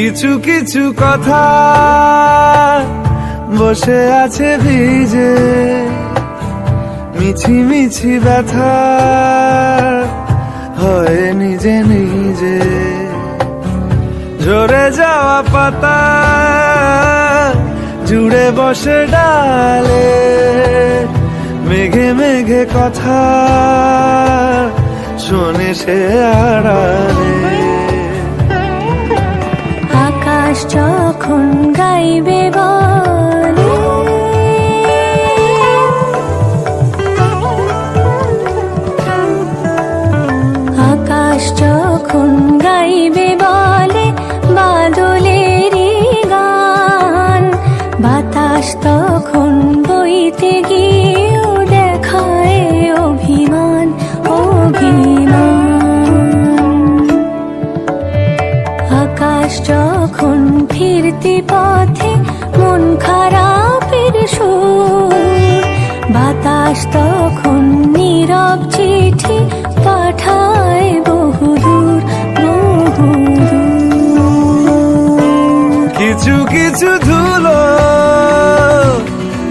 কিছু কিছু কথা বসে আছে ভিজে। মিছি মিছি ব্যথা হয় নিজে নিজে। ঝরে যাওয়া পাতা জুড়ে বসে ডালে। মেঘে মেঘে কথা শোনে সে আড়ালে। যখন গাইবে বলে। আকাশ যখন গাইবে বলে বাদলেরই গান, বাতাস তখন বইতে গিয়েও দেখায় অভিমান অভিমান। আকাশ যখন ফিরতি পথে বাতাস তখন নীরব চিঠি পাঠায় বহুদূর কিছু কিছু ধুলো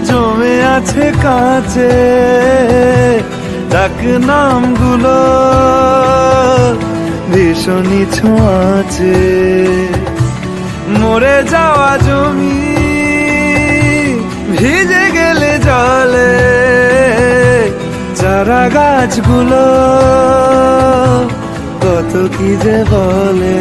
জমে আছে কাছে, ডাক নামগুলো ভীষণই ছোঁয়াছে মরে যাওয়া জমি ভিজে গেলে জলে চারা গাছগুলো কত কি যে বলে।